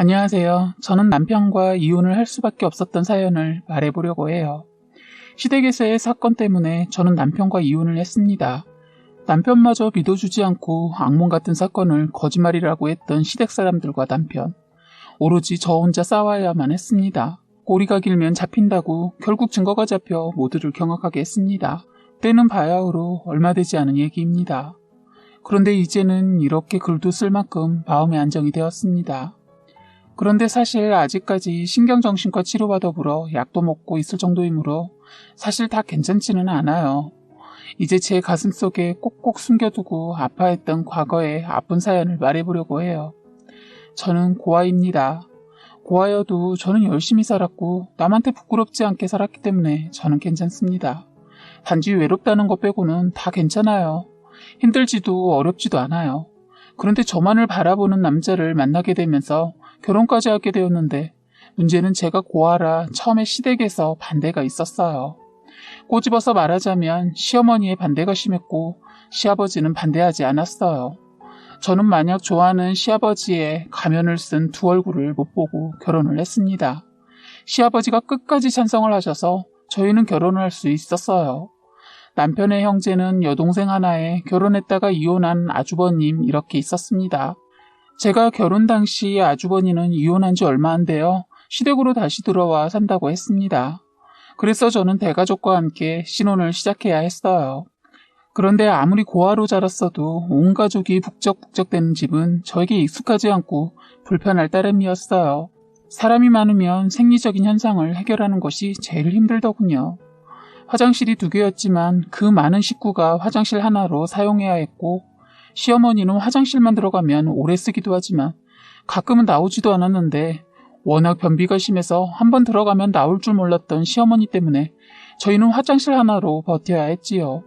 안녕하세요. 저는 남편과 이혼을 할 수밖에 없었던 사연을 말해보려고 해요. 시댁에서의 사건 때문에 저는 남편과 이혼을 했습니다. 남편마저 믿어주지 않고 악몽 같은 사건을 거짓말이라고 했던 시댁 사람들과 남편. 오로지 저 혼자 싸워야만 했습니다. 꼬리가 길면 잡힌다고 결국 증거가 잡혀 모두를 경악하게 했습니다. 때는 바야흐로 얼마 되지 않은 얘기입니다. 그런데 이제는 이렇게 글도 쓸 만큼 마음의 안정이 되었습니다. 그런데 사실 아직까지 신경정신과 치료와 더불어 약도 먹고 있을 정도이므로 사실 다 괜찮지는 않아요. 이제 제 가슴 속에 꼭꼭 숨겨두고 아파했던 과거의 아픈 사연을 말해보려고 해요. 저는 고아입니다. 고아여도 저는 열심히 살았고 남한테 부끄럽지 않게 살았기 때문에 저는 괜찮습니다. 단지 외롭다는 것 빼고는 다 괜찮아요. 힘들지도 어렵지도 않아요. 그런데 저만을 바라보는 남자를 만나게 되면서 결혼까지 하게 되었는데 문제는 제가 고아라 처음에 시댁에서 반대가 있었어요. 꼬집어서 말하자면 시어머니의 반대가 심했고 시아버지는 반대하지 않았어요. 저는 만약 좋아하는 시아버지의 가면을 쓴 두 얼굴을 못 보고 결혼을 했습니다. 시아버지가 끝까지 찬성을 하셔서 저희는 결혼을 할 수 있었어요. 남편의 형제는 여동생 하나에 결혼했다가 이혼한 아주버님 이렇게 있었습니다. 제가 결혼 당시 아주버니는 이혼한 지 얼마 안 돼요. 시댁으로 다시 들어와 산다고 했습니다. 그래서 저는 대가족과 함께 신혼을 시작해야 했어요. 그런데 아무리 고아로 자랐어도 온 가족이 북적북적대는 집은 저에게 익숙하지 않고 불편할 따름이었어요. 사람이 많으면 생리적인 현상을 해결하는 것이 제일 힘들더군요. 화장실이 두 개였지만 그 많은 식구가 화장실 하나로 사용해야 했고 시어머니는 화장실만 들어가면 오래 쓰기도 하지만 가끔은 나오지도 않았는데 워낙 변비가 심해서 한번 들어가면 나올 줄 몰랐던 시어머니 때문에 저희는 화장실 하나로 버텨야 했지요.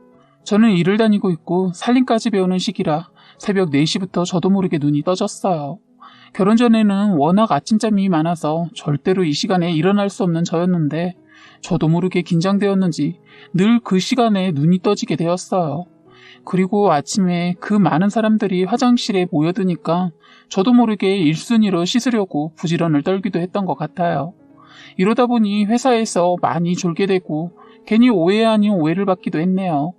저는 일을 다니고 있고 살림까지 배우는 시기라 새벽 4시부터 저도 모르게 눈이 떠졌어요. 결혼 전에는 워낙 아침잠이 많아서 절대로 이 시간에 일어날 수 없는 저였는데 저도 모르게 긴장되었는지 늘 그 시간에 눈이 떠지게 되었어요. 그리고 아침에 그 많은 사람들이 화장실에 모여드니까 저도 모르게 일순위로 씻으려고 부지런을 떨기도 했던 것 같아요. 이러다 보니 회사에서 많이 졸게 되고 괜히 오해 아닌 오해를 받기도 했네요.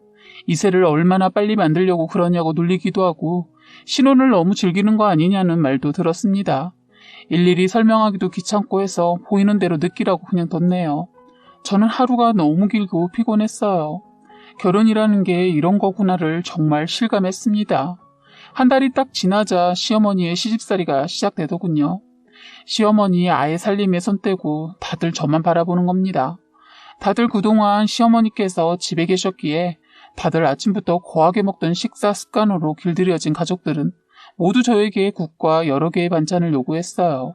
이세를 얼마나 빨리 만들려고 그러냐고 놀리기도 하고 신혼을 너무 즐기는 거 아니냐는 말도 들었습니다. 일일이 설명하기도 귀찮고 해서 보이는 대로 느끼라고 그냥 뒀네요. 저는 하루가 너무 길고 피곤했어요. 결혼이라는 게 이런 거구나를 정말 실감했습니다. 한 달이 딱 지나자 시어머니의 시집살이가 시작되더군요. 시어머니 아예 살림에 손 떼고 다들 저만 바라보는 겁니다. 다들 그동안 시어머니께서 집에 계셨기에 다들 아침부터 거하게 먹던 식사 습관으로 길들여진 가족들은 모두 저에게 국과 여러 개의 반찬을 요구했어요.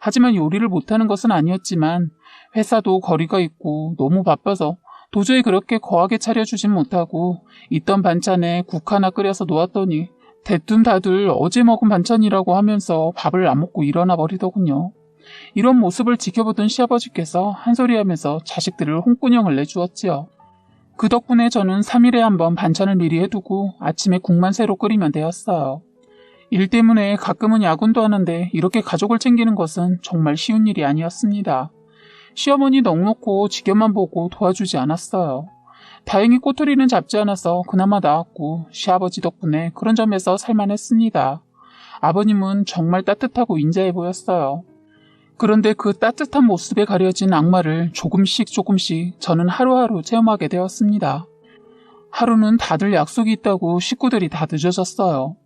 하지만 요리를 못하는 것은 아니었지만 회사도 거리가 있고 너무 바빠서 도저히 그렇게 거하게 차려주진 못하고 있던 반찬에 국 하나 끓여서 놓았더니 대뜸 다들 어제 먹은 반찬이라고 하면서 밥을 안 먹고 일어나 버리더군요. 이런 모습을 지켜보던 시아버지께서 한 소리 하면서 자식들을 홍군형을 내주었지요. 그 덕분에 저는 3일에 한 번 반찬을 미리 해두고 아침에 국만 새로 끓이면 되었어요. 일 때문에 가끔은 야근도 하는데 이렇게 가족을 챙기는 것은 정말 쉬운 일이 아니었습니다. 시어머니 넉넉고 지겨만 보고 도와주지 않았어요. 다행히 꼬투리는 잡지 않아서 그나마 나았고 시아버지 덕분에 그런 점에서 살만했습니다. 아버님은 정말 따뜻하고 인자해 보였어요. 그런데 그 따뜻한 모습에 가려진 악마를 조금씩 조금씩 저는 하루하루 체험하게 되었습니다. 하루는 다들 약속이 있다고 식구들이 다 늦어졌어요.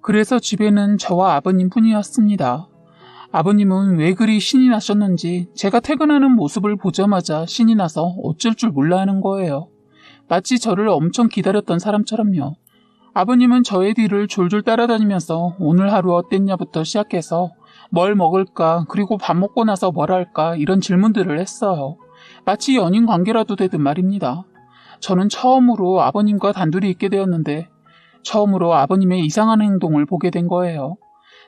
그래서 집에는 저와 아버님 뿐이었습니다. 아버님은 왜 그리 신이 나셨는지 제가 퇴근하는 모습을 보자마자 신이 나서 어쩔 줄 몰라 하는 거예요. 마치 저를 엄청 기다렸던 사람처럼요. 아버님은 저의 뒤를 졸졸 따라다니면서 오늘 하루 어땠냐부터 시작해서 뭘 먹을까, 그리고 밥 먹고 나서 뭘 할까, 이런 질문들을 했어요. 마치 연인 관계라도 되듯 말입니다. 저는 처음으로 아버님과 단둘이 있게 되었는데, 처음으로 아버님의 이상한 행동을 보게 된 거예요.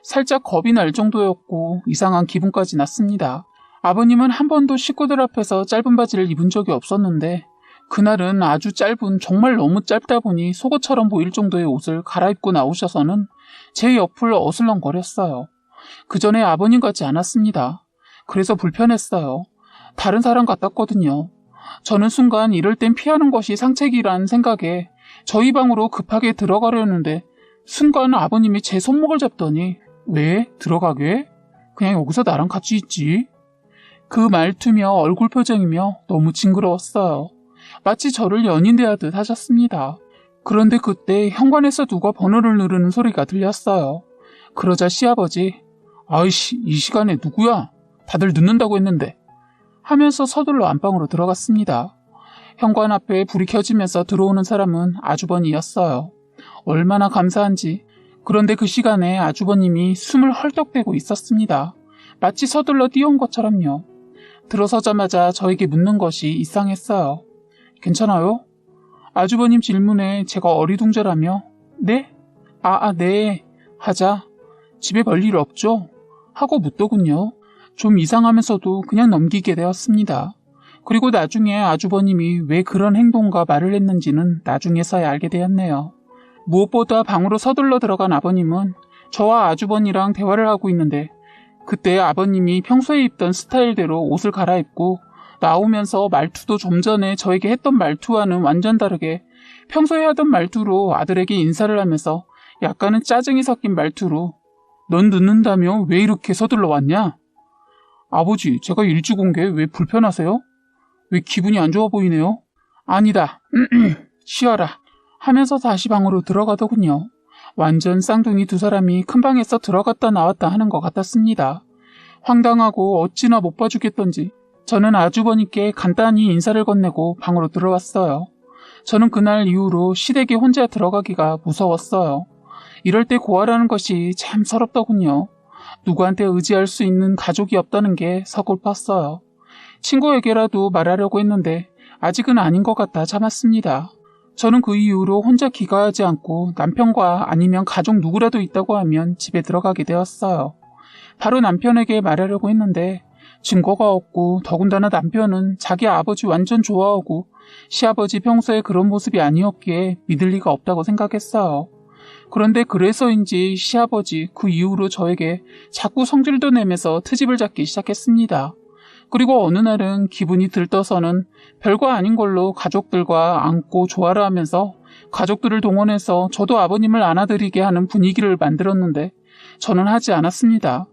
살짝 겁이 날 정도였고, 이상한 기분까지 났습니다. 아버님은 한 번도 식구들 앞에서 짧은 바지를 입은 적이 없었는데, 그날은 아주 짧은, 정말 너무 짧다 보니 속옷처럼 보일 정도의 옷을 갈아입고 나오셔서는 제 옆을 어슬렁거렸어요. 그 전에 아버님 같지 않았습니다. 그래서 불편했어요. 다른 사람 같았거든요. 저는 순간 이럴 땐 피하는 것이 상책이란 생각에 저희 방으로 급하게 들어가려는데 순간 아버님이 제 손목을 잡더니 왜 들어가게? 그냥 여기서 나랑 같이 있지. 그 말투며 얼굴 표정이며 너무 징그러웠어요. 마치 저를 연인 대하듯 하셨습니다. 그런데 그때 현관에서 누가 번호를 누르는 소리가 들렸어요. 그러자 시아버지, 아이씨, 이 시간에 누구야? 다들 늦는다고 했는데. 하면서 서둘러 안방으로 들어갔습니다. 현관 앞에 불이 켜지면서 들어오는 사람은 아주버니였어요. 얼마나 감사한지. 그런데 그 시간에 아주버님이 숨을 헐떡대고 있었습니다. 마치 서둘러 뛰어온 것처럼요. 들어서자마자 저에게 묻는 것이 이상했어요. 괜찮아요? 아주버님 질문에 제가 어리둥절하며 네? 아, 아, 네. 하자. 집에 별일 없죠? 하고 묻더군요. 좀 이상하면서도 그냥 넘기게 되었습니다. 그리고 나중에 아주버님이 왜 그런 행동과 말을 했는지는 나중에서야 알게 되었네요. 무엇보다 방으로 서둘러 들어간 아버님은 저와 아주버니랑 대화를 하고 있는데 그때 아버님이 평소에 입던 스타일대로 옷을 갈아입고 나오면서 말투도 좀 전에 저에게 했던 말투와는 완전 다르게 평소에 하던 말투로 아들에게 인사를 하면서 약간은 짜증이 섞인 말투로 넌 늦는다며 왜 이렇게 서둘러 왔냐? 아버지, 제가 일찍 온 게 왜 불편하세요? 왜 기분이 안 좋아 보이네요? 아니다. 쉬어라. 하면서 다시 방으로 들어가더군요. 완전 쌍둥이 두 사람이 큰 방에서 들어갔다 나왔다 하는 것 같았습니다. 황당하고 어찌나 못 봐주겠던지 저는 아주버님께 간단히 인사를 건네고 방으로 들어왔어요. 저는 그날 이후로 시댁에 혼자 들어가기가 무서웠어요. 이럴 때 고아라는 것이 참 서럽더군요. 누구한테 의지할 수 있는 가족이 없다는 게 서글펐어요. 친구에게라도 말하려고 했는데 아직은 아닌 것 같아 참았습니다. 저는 그 이후로 혼자 귀가하지 않고 남편과 아니면 가족 누구라도 있다고 하면 집에 들어가게 되었어요. 바로 남편에게 말하려고 했는데 증거가 없고 더군다나 남편은 자기 아버지 완전 좋아하고 시아버지 평소에 그런 모습이 아니었기에 믿을 리가 없다고 생각했어요. 그런데 그래서인지 시아버지 그 이후로 저에게 자꾸 성질도 내면서 트집을 잡기 시작했습니다. 그리고 어느 날은 기분이 들떠서는 별거 아닌 걸로 가족들과 안고 조화를 하면서 가족들을 동원해서 저도 아버님을 안아드리게 하는 분위기를 만들었는데 저는 하지 않았습니다.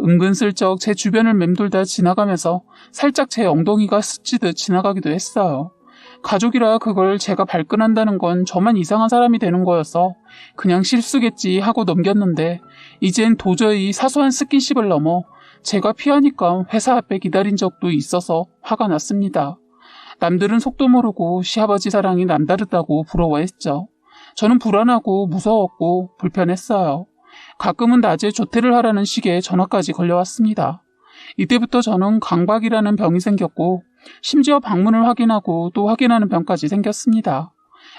은근슬쩍 제 주변을 맴돌다 지나가면서 살짝 제 엉덩이가 스치듯 지나가기도 했어요. 가족이라 그걸 제가 발끈한다는 건 저만 이상한 사람이 되는 거여서 그냥 실수겠지 하고 넘겼는데 이젠 도저히 사소한 스킨십을 넘어 제가 피하니까 회사 앞에 기다린 적도 있어서 화가 났습니다. 남들은 속도 모르고 시아버지 사랑이 남다르다고 부러워했죠. 저는 불안하고 무서웠고 불편했어요. 가끔은 낮에 조퇴를 하라는 식의 전화까지 걸려왔습니다. 이때부터 저는 강박이라는 병이 생겼고 심지어 방문을 확인하고 또 확인하는 병까지 생겼습니다.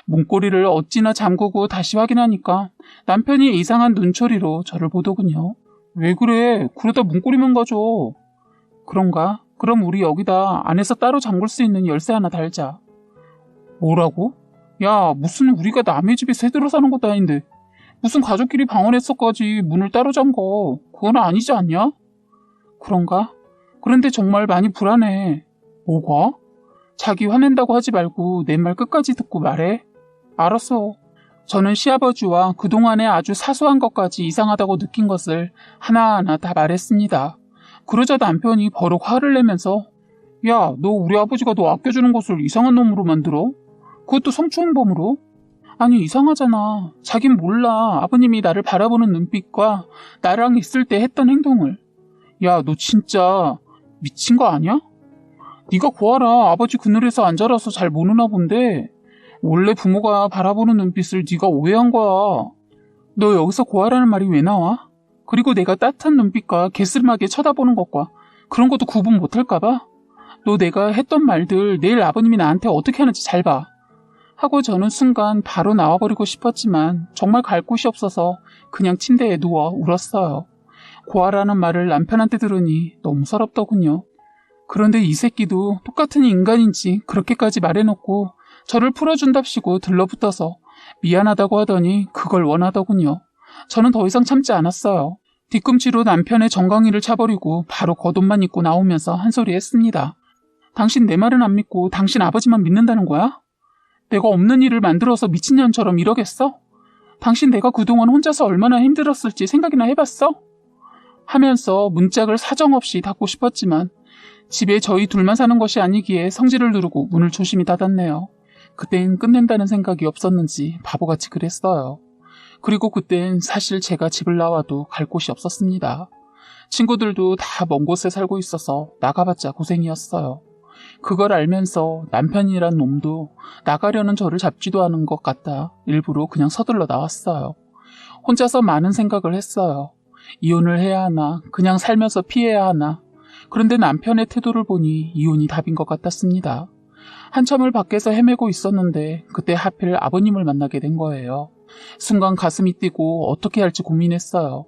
문고리를 어찌나 잠그고 다시 확인하니까 남편이 이상한 눈초리로 저를 보더군요. 왜 그래? 그러다 문고리만 가져. 그런가? 그럼 우리 여기다 안에서 따로 잠글 수 있는 열쇠 하나 달자. 뭐라고? 야, 무슨 우리가 남의 집에 새들어 사는 것도 아닌데 무슨 가족끼리 방언했어까지 문을 따로 잠궈. 그건 아니지 않냐? 그런가? 그런데 정말 많이 불안해. 뭐가? 자기 화낸다고 하지 말고 내 말 끝까지 듣고 말해. 알았어. 저는 시아버지와 그동안의 아주 사소한 것까지 이상하다고 느낀 것을 하나하나 다 말했습니다. 그러자 남편이 버럭 화를 내면서 야, 너 우리 아버지가 너 아껴주는 것을 이상한 놈으로 만들어? 그것도 성추행범으로? 아니 이상하잖아. 자긴 몰라. 아버님이 나를 바라보는 눈빛과 나랑 있을 때 했던 행동을. 야, 너 진짜 미친 거 아니야? 네가 고아라. 아버지 그늘에서 안 자라서 잘 모르나 본데 원래 부모가 바라보는 눈빛을 네가 오해한 거야. 너 여기서 고아라는 말이 왜 나와? 그리고 내가 따뜻한 눈빛과 개슬하게 쳐다보는 것과 그런 것도 구분 못할까봐? 너 내가 했던 말들 내일 아버님이 나한테 어떻게 하는지 잘 봐. 하고 저는 순간 바로 나와버리고 싶었지만 정말 갈 곳이 없어서 그냥 침대에 누워 울었어요. 고아라는 말을 남편한테 들으니 너무 서럽더군요. 그런데 이 새끼도 똑같은 인간인지 그렇게까지 말해놓고 저를 풀어준답시고 들러붙어서 미안하다고 하더니 그걸 원하더군요. 저는 더 이상 참지 않았어요. 뒤꿈치로 남편의 정강이를 차버리고 바로 겉옷만 입고 나오면서 한 소리 했습니다. 당신 내 말은 안 믿고 당신 아버지만 믿는다는 거야? 내가 없는 일을 만들어서 미친년처럼 이러겠어? 당신 내가 그동안 혼자서 얼마나 힘들었을지 생각이나 해봤어? 하면서 문짝을 사정없이 닫고 싶었지만 집에 저희 둘만 사는 것이 아니기에 성질을 누르고 문을 조심히 닫았네요. 그땐 끝낸다는 생각이 없었는지 바보같이 그랬어요. 그리고 그땐 사실 제가 집을 나와도 갈 곳이 없었습니다. 친구들도 다 먼 곳에 살고 있어서 나가봤자 고생이었어요. 그걸 알면서 남편이란 놈도 나가려는 저를 잡지도 않은 것 같다 일부러 그냥 서둘러 나왔어요. 혼자서 많은 생각을 했어요. 이혼을 해야 하나, 그냥 살면서 피해야 하나. 그런데 남편의 태도를 보니 이혼이 답인 것 같았습니다. 한참을 밖에서 헤매고 있었는데 그때 하필 아버님을 만나게 된 거예요. 순간 가슴이 뛰고 어떻게 할지 고민했어요.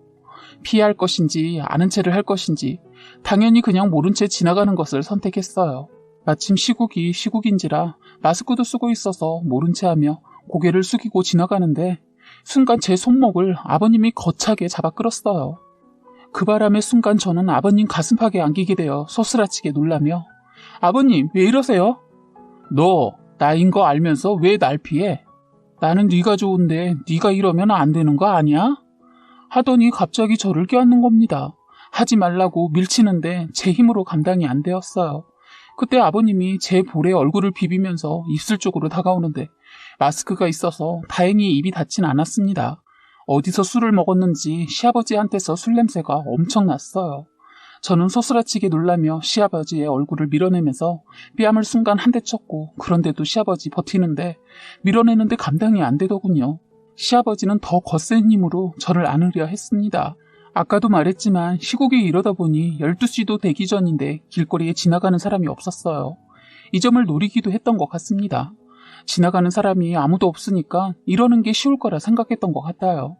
피할 것인지 아는 채를 할 것인지 당연히 그냥 모른 채 지나가는 것을 선택했어요. 마침 시국이 시국인지라 마스크도 쓰고 있어서 모른 채 하며 고개를 숙이고 지나가는데 순간 제 손목을 아버님이 거차게 잡아 끌었어요. 그 바람에 순간 저는 아버님 가슴팍에 안기게 되어 소스라치게 놀라며 아버님 왜 이러세요? 너 나인 거 알면서 왜 날 피해? 나는 네가 좋은데 네가 이러면 안 되는 거 아니야? 하더니 갑자기 저를 껴안는 겁니다. 하지 말라고 밀치는데 제 힘으로 감당이 안 되었어요. 그때 아버님이 제 볼에 얼굴을 비비면서 입술 쪽으로 다가오는데 마스크가 있어서 다행히 입이 닿진 않았습니다. 어디서 술을 먹었는지 시아버지한테서 술 냄새가 엄청 났어요. 저는 소스라치게 놀라며 시아버지의 얼굴을 밀어내면서 뺨을 순간 한 대 쳤고 그런데도 시아버지 버티는데 밀어내는데 감당이 안 되더군요. 시아버지는 더 거센 힘으로 저를 안으려 했습니다. 아까도 말했지만 시국이 이러다 보니 12시도 되기 전인데 길거리에 지나가는 사람이 없었어요. 이 점을 노리기도 했던 것 같습니다. 지나가는 사람이 아무도 없으니까 이러는 게 쉬울 거라 생각했던 것 같아요.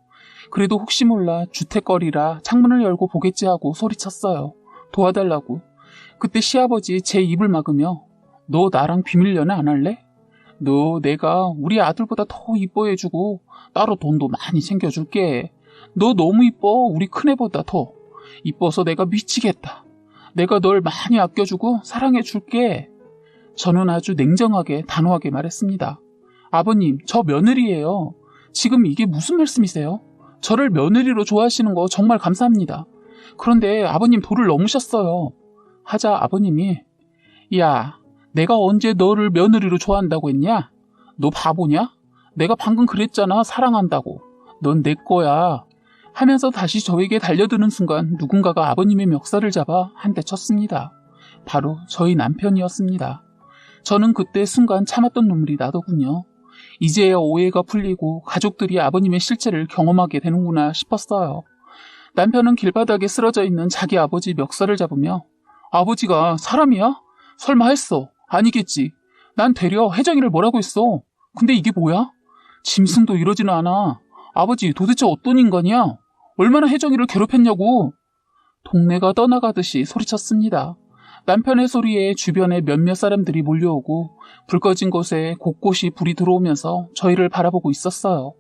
그래도 혹시 몰라 주택거리라 창문을 열고 보겠지 하고 소리쳤어요. 도와달라고. 그때 시아버지 제 입을 막으며 너 나랑 비밀 연애 안 할래? 너 내가 우리 아들보다 더 이뻐해주고 따로 돈도 많이 챙겨줄게. 너 너무 이뻐 우리 큰애보다 더. 이뻐서 내가 미치겠다. 내가 널 많이 아껴주고 사랑해줄게. 저는 아주 냉정하게 단호하게 말했습니다. 아버님, 저 며느리예요. 지금 이게 무슨 말씀이세요? 저를 며느리로 좋아하시는 거 정말 감사합니다. 그런데 아버님 도를 넘으셨어요. 하자 아버님이 야, 내가 언제 너를 며느리로 좋아한다고 했냐? 너 바보냐? 내가 방금 그랬잖아. 사랑한다고. 넌 내 거야. 하면서 다시 저에게 달려드는 순간 누군가가 아버님의 멱살을 잡아 한 대 쳤습니다. 바로 저희 남편이었습니다. 저는 그때 순간 참았던 눈물이 나더군요. 이제야 오해가 풀리고 가족들이 아버님의 실체를 경험하게 되는구나 싶었어요. 남편은 길바닥에 쓰러져 있는 자기 아버지 멱살을 잡으며 아버지가 사람이야? 설마 했어. 아니겠지. 난 되려 혜정이를 뭐라고 했어. 근데 이게 뭐야? 짐승도 이러지는 않아. 아버지 도대체 어떤 인간이야? 얼마나 혜정이를 괴롭혔냐고. 동네가 떠나가듯이 소리쳤습니다. 남편의 소리에 주변에 몇몇 사람들이 몰려오고 불 꺼진 곳에 곳곳이 불이 들어오면서 저희를 바라보고 있었어요.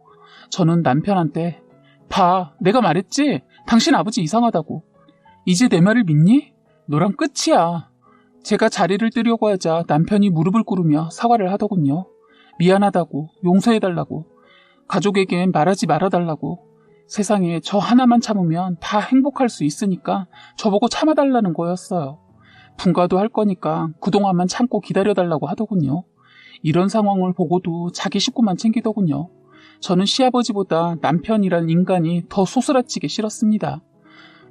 저는 남편한테 봐, 내가 말했지? 당신 아버지 이상하다고. 이제 내 말을 믿니? 너랑 끝이야. 제가 자리를 뜨려고 하자 남편이 무릎을 꿇으며 사과를 하더군요. 미안하다고, 용서해달라고, 가족에겐 말하지 말아달라고, 세상에 저 하나만 참으면 다 행복할 수 있으니까 저보고 참아달라는 거였어요. 분가도 할 거니까 그동안만 참고 기다려달라고 하더군요. 이런 상황을 보고도 자기 식구만 챙기더군요. 저는 시아버지보다 남편이란 인간이 더 소스라치게 싫었습니다.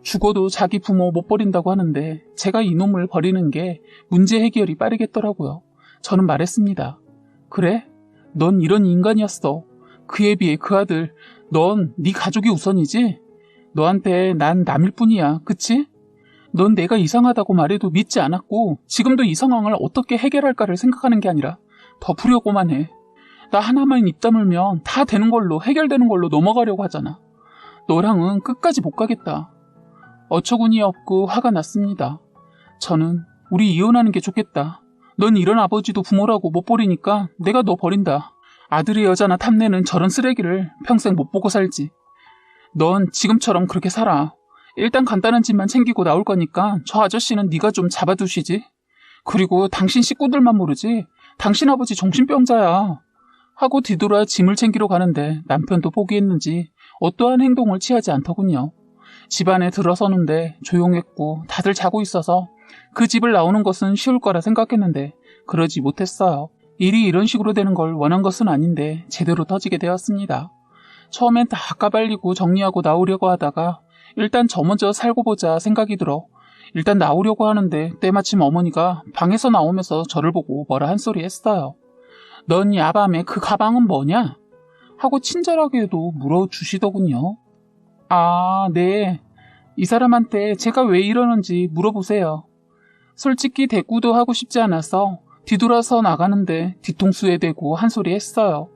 죽어도 자기 부모 못 버린다고 하는데 제가 이놈을 버리는 게 문제 해결이 빠르겠더라고요. 저는 말했습니다. 그래? 넌 이런 인간이었어. 그에 비해 그 아들, 넌 네 가족이 우선이지? 너한테 난 남일 뿐이야. 그치? 넌 내가 이상하다고 말해도 믿지 않았고 지금도 이 상황을 어떻게 해결할까를 생각하는 게 아니라 더 부려고만 해. 나 하나만 입 다물면 다 되는 걸로 해결되는 걸로 넘어가려고 하잖아. 너랑은 끝까지 못 가겠다. 어처구니 없고 화가 났습니다. 저는 우리 이혼하는 게 좋겠다. 넌 이런 아버지도 부모라고 못 버리니까 내가 너 버린다. 아들의 여자나 탐내는 저런 쓰레기를 평생 못 보고 살지. 넌 지금처럼 그렇게 살아. 일단 간단한 짐만 챙기고 나올 거니까 저 아저씨는 네가 좀 잡아두시지. 그리고 당신 식구들만 모르지. 당신 아버지 정신병자야. 하고 뒤돌아 짐을 챙기러 가는데 남편도 포기했는지 어떠한 행동을 취하지 않더군요. 집안에 들어서는데 조용했고 다들 자고 있어서 그 집을 나오는 것은 쉬울 거라 생각했는데 그러지 못했어요. 일이 이런 식으로 되는 걸 원한 것은 아닌데 제대로 터지게 되었습니다. 처음엔 다 까발리고 정리하고 나오려고 하다가 일단 저 먼저 살고 보자 생각이 들어 일단 나오려고 하는데 때마침 어머니가 방에서 나오면서 저를 보고 뭐라 한 소리 했어요. 넌 야밤에 그 가방은 뭐냐? 하고 친절하게도 물어주시더군요. 아, 네. 이 사람한테 제가 왜 이러는지 물어보세요. 솔직히 대꾸도 하고 싶지 않아서 뒤돌아서 나가는데 뒤통수에 대고 한 소리 했어요.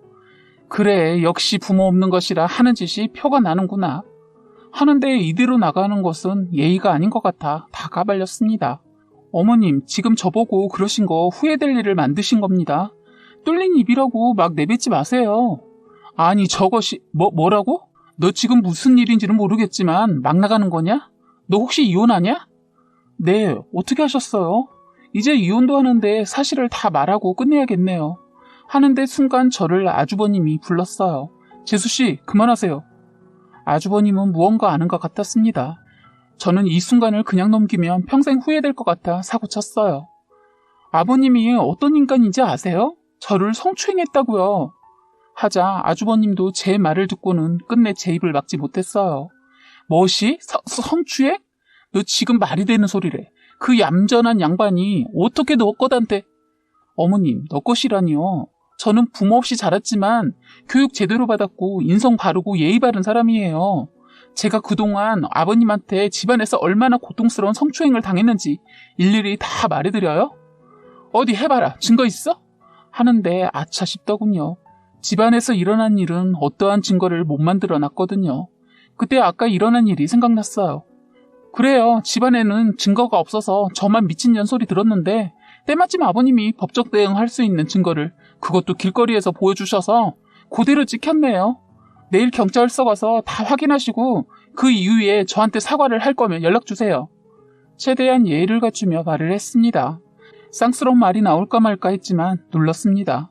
그래, 역시 부모 없는 것이라 하는 짓이 표가 나는구나. 하는데 이대로 나가는 것은 예의가 아닌 것 같아 다 까발렸습니다. 어머님, 지금 저보고 그러신 거 후회될 일을 만드신 겁니다. 뚫린 입이라고 막 내뱉지 마세요. 아니, 저것이, 뭐, 뭐라고? 너 지금 무슨 일인지는 모르겠지만 막 나가는 거냐? 너 혹시 이혼하냐? 네, 어떻게 하셨어요? 이제 이혼도 하는데 사실을 다 말하고 끝내야겠네요. 하는데 순간 저를 아주버님이 불렀어요. 재수씨, 그만하세요. 아주버님은 무언가 아는 것 같았습니다. 저는 이 순간을 그냥 넘기면 평생 후회될 것 같아 사고쳤어요. 아버님이 어떤 인간인지 아세요? 저를 성추행했다고요. 하자 아주버님도 제 말을 듣고는 끝내 제 입을 막지 못했어요. 뭐시? 서, 성추행? 너 지금 말이 되는 소리래. 그 얌전한 양반이 어떻게 너 것한테 어머님, 너 것이라니요. 저는 부모 없이 자랐지만 교육 제대로 받았고 인성 바르고 예의 바른 사람이에요. 제가 그동안 아버님한테 집안에서 얼마나 고통스러운 성추행을 당했는지 일일이 다 말해드려요? 어디 해봐라. 증거 있어? 하는데 아차 싶더군요. 집안에서 일어난 일은 어떠한 증거를 못 만들어 놨거든요. 그때 아까 일어난 일이 생각났어요. 그래요. 집안에는 증거가 없어서 저만 미친 년 소리 들었는데 때마침 아버님이 법적 대응할 수 있는 증거를 그것도 길거리에서 보여주셔서 그대로 찍혔네요. 내일 경찰서 가서 다 확인하시고 그 이후에 저한테 사과를 할 거면 연락 주세요. 최대한 예의를 갖추며 말을 했습니다. 쌍스러운 말이 나올까 말까 했지만 눌렀습니다.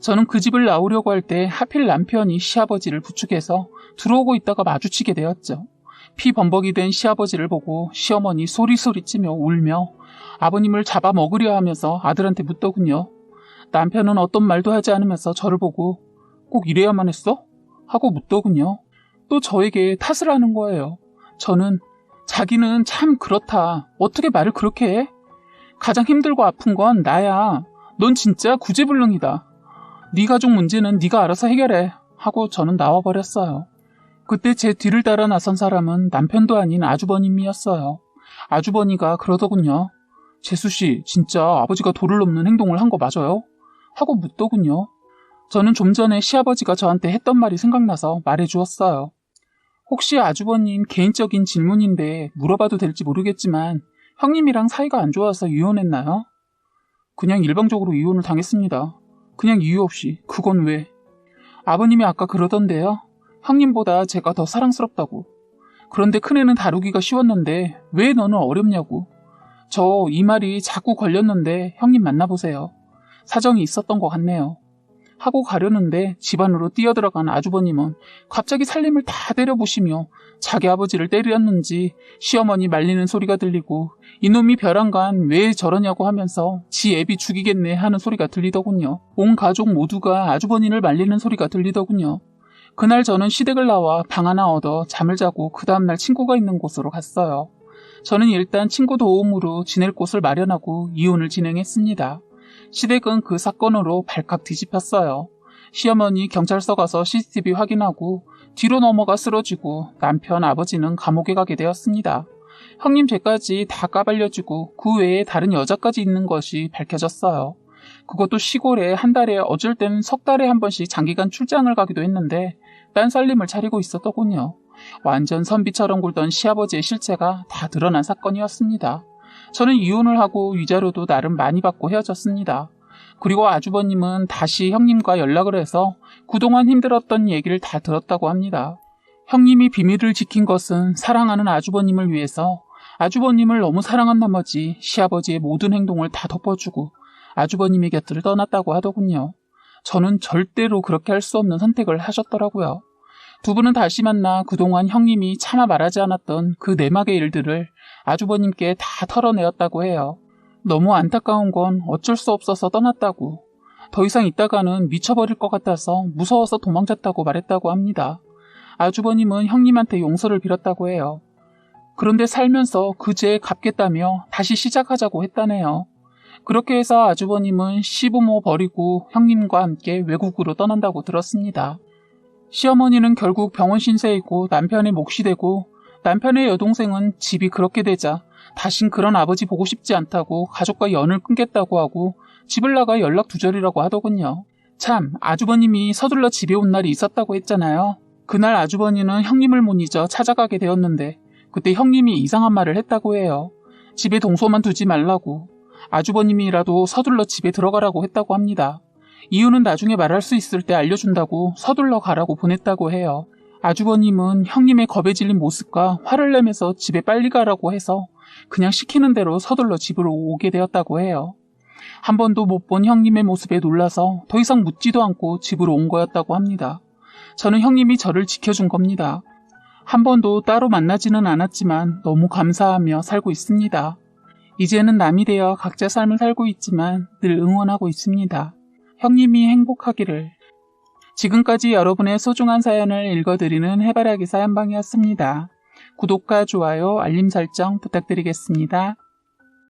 저는 그 집을 나오려고 할 때 하필 남편이 시아버지를 부축해서 들어오고 있다가 마주치게 되었죠. 피 범벅이 된 시아버지를 보고 시어머니 소리소리 찌며 울며 아버님을 잡아 먹으려 하면서 아들한테 묻더군요. 남편은 어떤 말도 하지 않으면서 저를 보고 꼭 이래야만 했어? 하고 묻더군요. 또 저에게 탓을 하는 거예요. 저는 자기는 참 그렇다. 어떻게 말을 그렇게 해? 가장 힘들고 아픈 건 나야. 넌 진짜 구제불능이다. 네 가족 문제는 네가 알아서 해결해. 하고 저는 나와버렸어요. 그때 제 뒤를 따라 나선 사람은 남편도 아닌 아주버님이었어요. 아주버니가 그러더군요. 재수 씨, 진짜 아버지가 도를 넘는 행동을 한 거 맞아요? 하고 묻더군요. 저는 좀 전에 시아버지가 저한테 했던 말이 생각나서 말해 주었어요. 혹시 아주버님 개인적인 질문인데 물어봐도 될지 모르겠지만 형님이랑 사이가 안 좋아서 이혼했나요? 그냥 일방적으로 이혼을 당했습니다. 그냥 이유 없이. 그건 왜? 아버님이 아까 그러던데요. 형님보다 제가 더 사랑스럽다고. 그런데 큰애는 다루기가 쉬웠는데 왜 너는 어렵냐고. 저 이 말이 자꾸 걸렸는데 형님 만나보세요. 사정이 있었던 것 같네요. 하고 가려는데 집안으로 뛰어들어간 아주버님은 갑자기 살림을 다 때려보시며 자기 아버지를 때렸는지 시어머니 말리는 소리가 들리고 이놈이 벼랑간 왜 저러냐고 하면서 지 애비 죽이겠네 하는 소리가 들리더군요. 온 가족 모두가 아주버니를 말리는 소리가 들리더군요. 그날 저는 시댁을 나와 방 하나 얻어 잠을 자고 그 다음날 친구가 있는 곳으로 갔어요. 저는 일단 친구 도움으로 지낼 곳을 마련하고 이혼을 진행했습니다. 시댁은 그 사건으로 발칵 뒤집혔어요. 시어머니 경찰서 가서 CCTV 확인하고 뒤로 넘어가 쓰러지고 남편 아버지는 감옥에 가게 되었습니다. 형님 죄까지 다 까발려지고 그 외에 다른 여자까지 있는 것이 밝혀졌어요. 그것도 시골에 한 달에 어쩔 땐 석 달에 한 번씩 장기간 출장을 가기도 했는데 딴 살림을 차리고 있었더군요. 완전 선비처럼 굴던 시아버지의 실체가 다 드러난 사건이었습니다. 저는 이혼을 하고 위자료도 나름 많이 받고 헤어졌습니다. 그리고 아주버님은 다시 형님과 연락을 해서 그동안 힘들었던 얘기를 다 들었다고 합니다. 형님이 비밀을 지킨 것은 사랑하는 아주버님을 위해서 아주버님을 너무 사랑한 나머지 시아버지의 모든 행동을 다 덮어주고 아주버님의 곁을 떠났다고 하더군요. 저는 절대로 그렇게 할 수 없는 선택을 하셨더라고요. 두 분은 다시 만나 그동안 형님이 차마 말하지 않았던 그 내막의 일들을 아주버님께 다 털어내었다고 해요. 너무 안타까운 건 어쩔 수 없어서 떠났다고. 더 이상 있다가는 미쳐버릴 것 같아서 무서워서 도망쳤다고 말했다고 합니다. 아주버님은 형님한테 용서를 빌었다고 해요. 그런데 살면서 그 죄에 갚겠다며 다시 시작하자고 했다네요. 그렇게 해서 아주버님은 시부모 버리고 형님과 함께 외국으로 떠난다고 들었습니다. 시어머니는 결국 병원 신세이고 남편의 몫이 되고 남편의 여동생은 집이 그렇게 되자 다신 그런 아버지 보고 싶지 않다고 가족과 연을 끊겠다고 하고 집을 나가 연락 두절이라고 하더군요. 참, 아주버님이 서둘러 집에 온 날이 있었다고 했잖아요. 그날 아주버니는 형님을 못 잊어 찾아가게 되었는데 그때 형님이 이상한 말을 했다고 해요. 집에 동서만 두지 말라고. 아주버님이라도 서둘러 집에 들어가라고 했다고 합니다. 이유는 나중에 말할 수 있을 때 알려준다고 서둘러 가라고 보냈다고 해요. 아주버님은 형님의 겁에 질린 모습과 화를 내면서 집에 빨리 가라고 해서 그냥 시키는 대로 서둘러 집으로 오게 되었다고 해요. 한 번도 못 본 형님의 모습에 놀라서 더 이상 묻지도 않고 집으로 온 거였다고 합니다. 저는 형님이 저를 지켜준 겁니다. 한 번도 따로 만나지는 않았지만 너무 감사하며 살고 있습니다. 이제는 남이 되어 각자 삶을 살고 있지만 늘 응원하고 있습니다. 형님이 행복하기를. 지금까지 여러분의 소중한 사연을 읽어드리는 해바라기 사연방이었습니다. 구독과 좋아요, 알림 설정 부탁드리겠습니다.